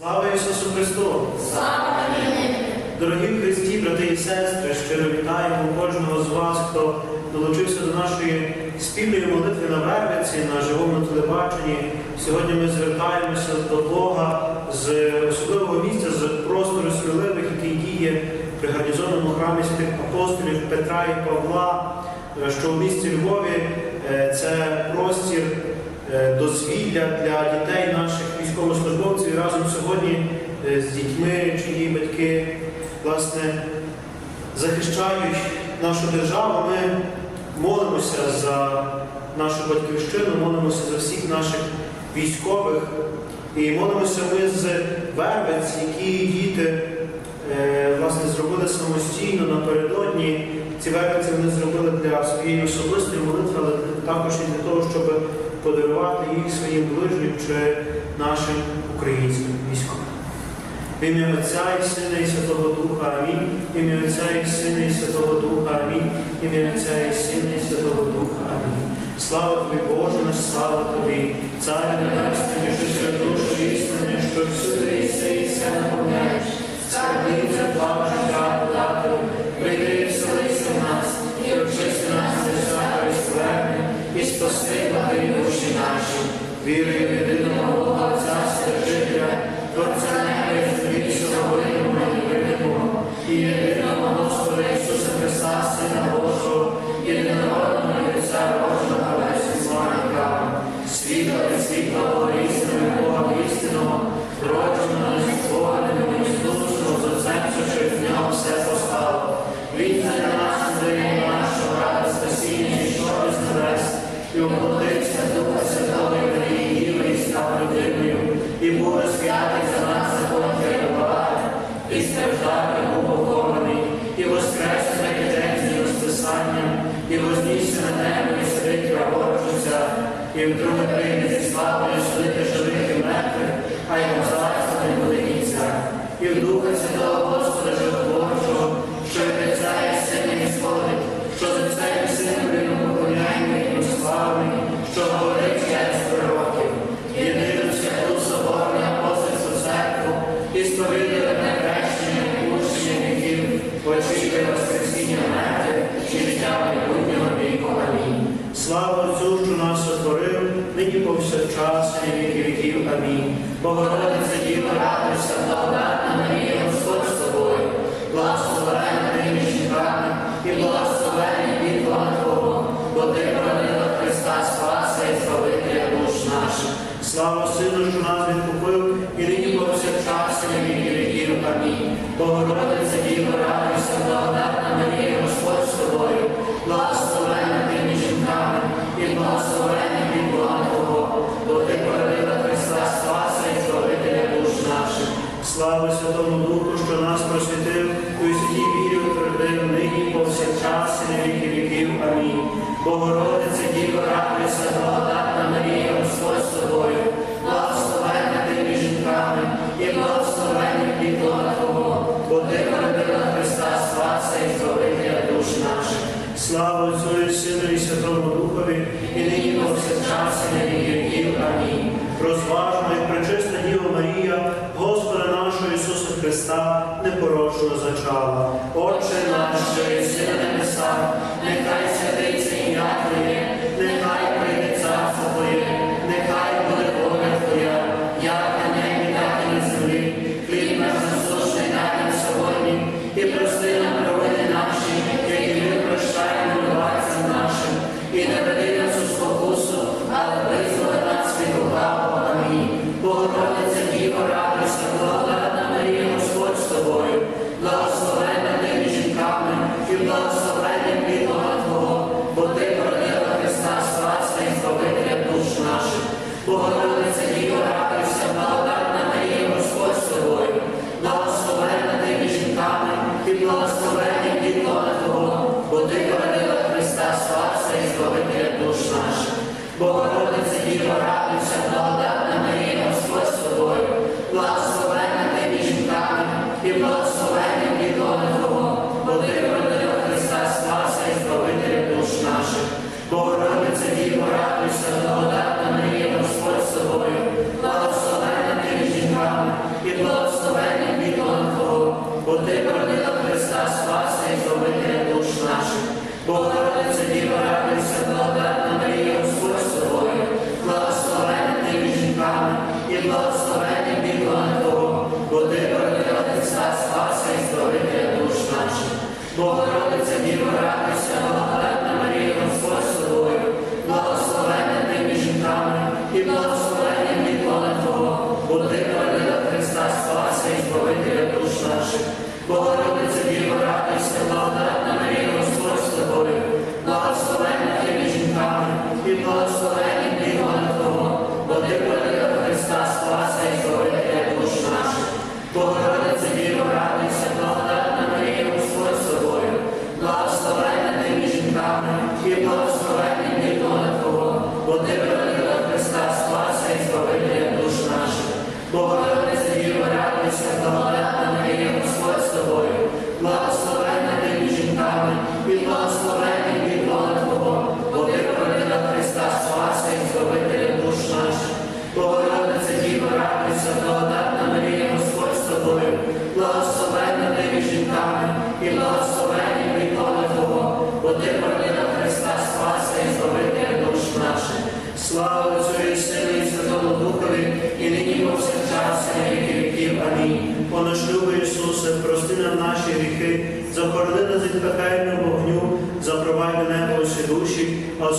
Слава Ісусу Христу! Дорогі в Христі, брати і сестри, щиро вітаємо кожного з вас, хто долучився до нашої спільної молитви на Вервиці, на живому телебаченні. Сьогодні ми звертаємося до Бога з особливого місця, з простору сміливих, який діє при гарнізонному храмі святих апостолів Петра і Павла, е, що у місті Львові е, це простір дозвілля для дітей наших військовослужбовців. Разом сьогодні е, з дітьми, чиї батьки власне захищають нашу державу. Ми молимося за нашу батьківщину, молимося за всіх наших військових. І молимося ми з Вервець, які діти е, власне зробили самостійно напередодні. Ці вервиці вони зробили для своєї особистої молитви, але також і для того, щоб подарувати їх своїм ближнім чи нашим українським військовим. В ім'я Отця і Сина і Святого Духа Амінь. В ім'я Отця і Сина і Святого Духа Амінь. Ім'я Отця і Сина і Святого Духа Амінь. Слава тобі, Боже наш, слава тобі, Царю Небесний, що душу істини, що всюди іси і все наповняєш. Скарбниця твого життя наші. Розп'ятий за нас закон перебувати, і страждав, був похований, і воскрес на і вознісся на небо, і сидить праворуч Отця, і вдруге прийде зі славою судити Слава Отцю, що нас сотворив, нині повсякчас і віки віків. Амінь. Богородиця Діва, радуйся, благодатна повсякчас і на віки віків. Амінь. Богородиця Діва, радуйся, благодатна Марія, Господь з тобою, благословенна ти між жінками, і благословенний від Бога Твого, бо ти породила Христа Спаса і Збавителя душ наших. Слава Отцю Сину і Святому Духові, і нині повсякчас і на віки віків. Амінь. Розважна і пречиста Діва Марія, Господа нашого Ісуса Христа, непорочно зачала. Отче що єси на небесах, Богородиця, діво радуйся,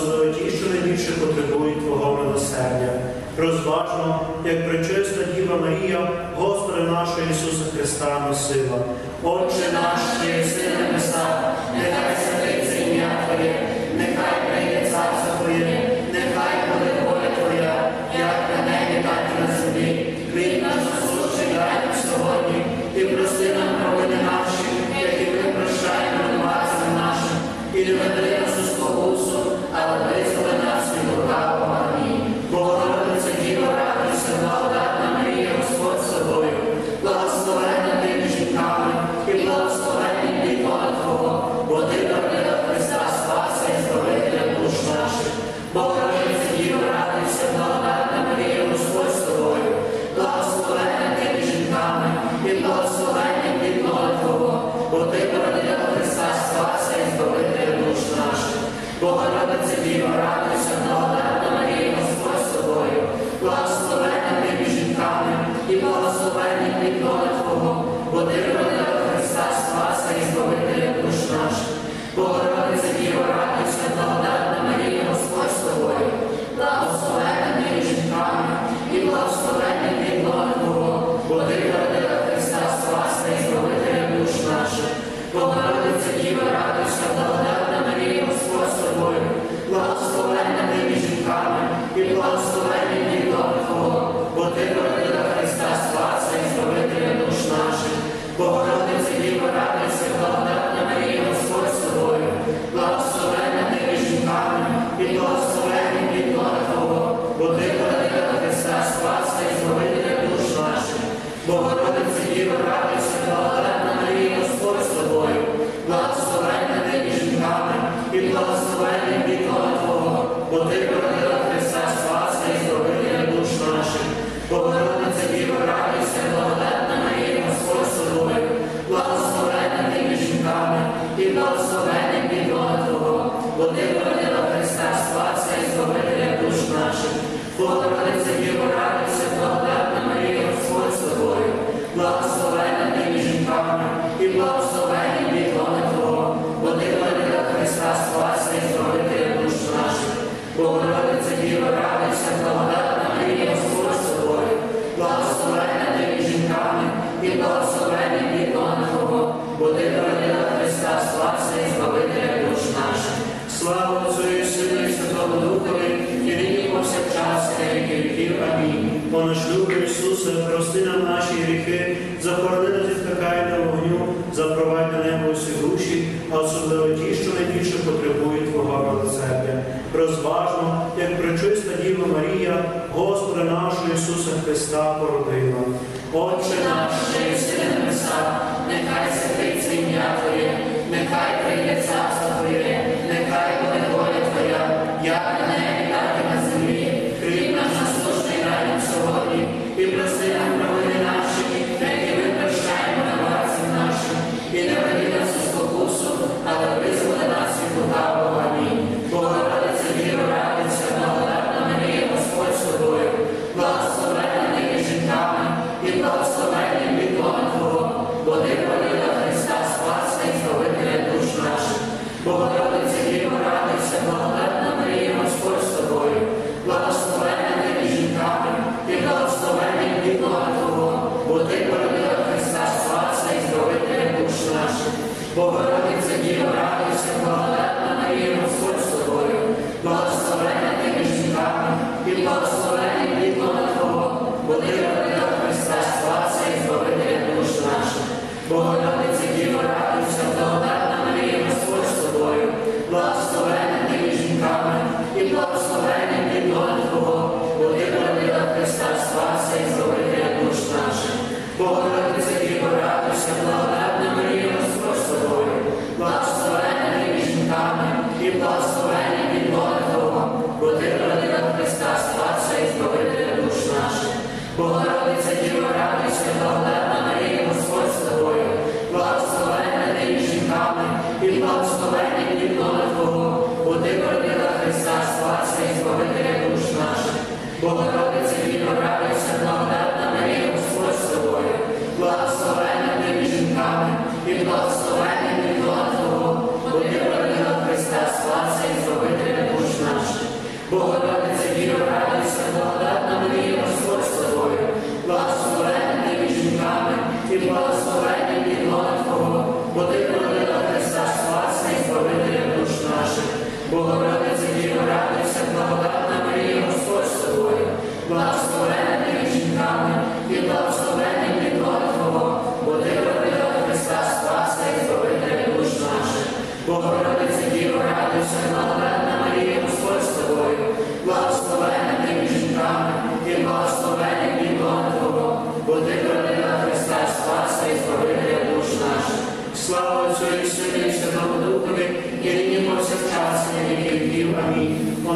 особливо ті, що найбільше потребують Твого милосердя. Розважно, як причиста Діва Марія, Господи нашого Ісуса Христа носила. Отче наш, єси небеса, наш любий Ісусе, прости нам наші гріхи, захорони на зіткакай на вогню, запровадь на небо усі душі, а особливо ті, що найбільше потребують Твого милосердя. Розважно, як причиста Діва Марія, Господа нашого Ісуса Христа породила. Отче наш, що єси на небеса, нехай святиться ім'я Твоє, нехай прийде царство. Lead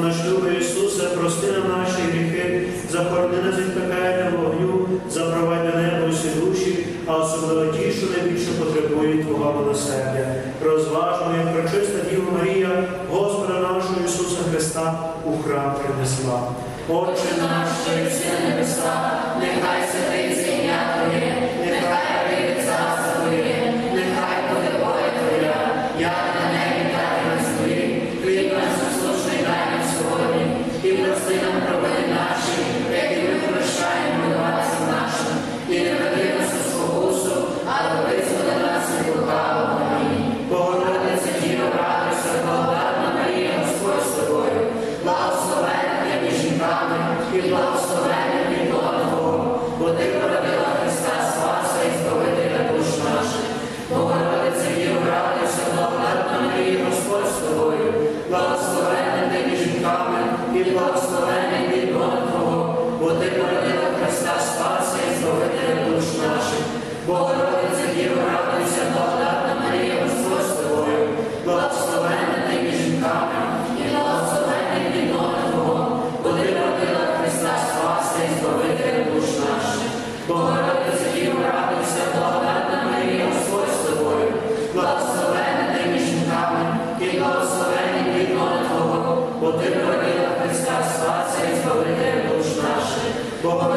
наш Люби Ісусе, прости нам наші гріхи, захорони нас від пекельного вогню, запровадь до неба усі душі, а особливо ті, що найбільше потребують Твого милосердя. Розважмо, прочиста Діва Марія, Господа нашого Ісуса Христа у храм принесла. Отче наш, що на небеса, нехай святиться Well,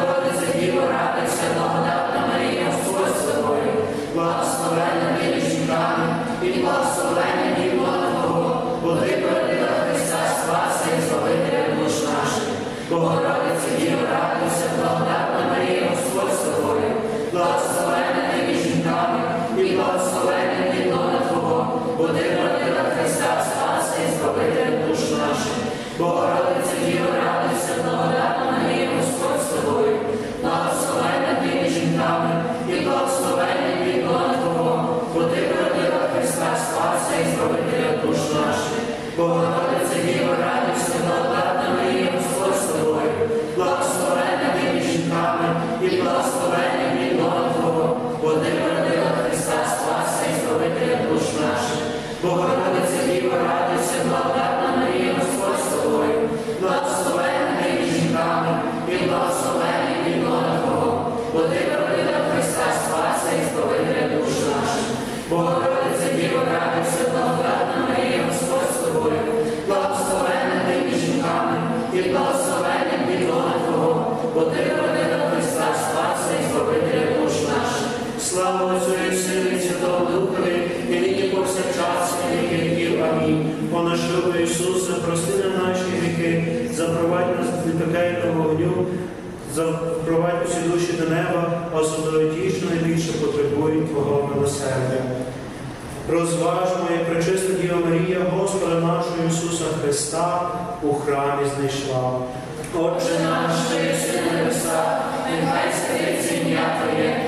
запровадь усі душі до неба, а особливо ті, що найбільше потребують Твого милосердя. Розваж моє пречисна Діва Марія, Господа нашого Ісуса Христа у храмі знайшла. Отче наш, що єси на небесах, нехай ім'я Твоє,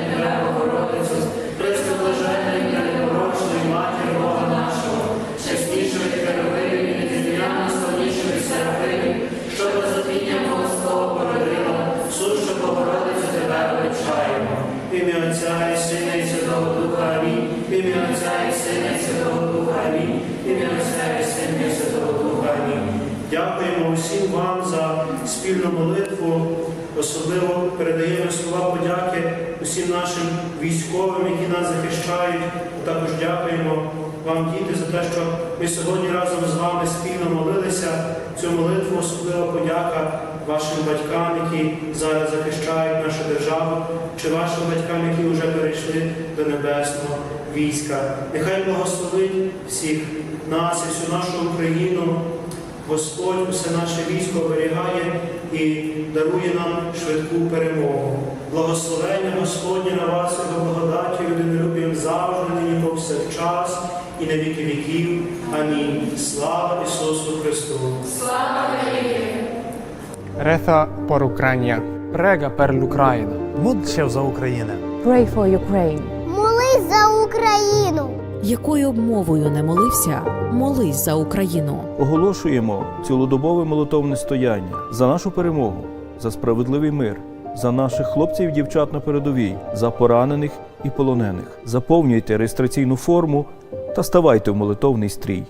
Дякуємо усім вам за спільну молитву. Особливо передаємо слова подяки усім нашим військовим, які нас захищають. Також дякуємо вам, діти, за те, що ми сьогодні разом з вами спільно молилися. Цю молитву особлива подяка вашим батькам, які зараз захищають нашу державу, чи вашим батькам, які вже перейшли до небесного війська. Нехай благословить всіх нас і всю нашу Україну. Господь усе наше військо оберігає і дарує нам швидку перемогу. Благословення Господнє на вас, його благодаті, людинолюбієм завжди, нині повсякчас і на віки віків. Амінь. Слава Ісусу Христу! Слава Reza por Ucrania. прега per l'Ucraina. Modlitися за Україну. Pray for Ukraine. Молись за Україну якою б мовою не молився, молись за Україну. Оголошуємо цілодобове молитовне стояння за нашу перемогу, за справедливий мир, за наших хлопців і дівчат на передовій, за поранених і полонених. Заповнюйте реєстраційну форму та ставайте в молитовний стрій.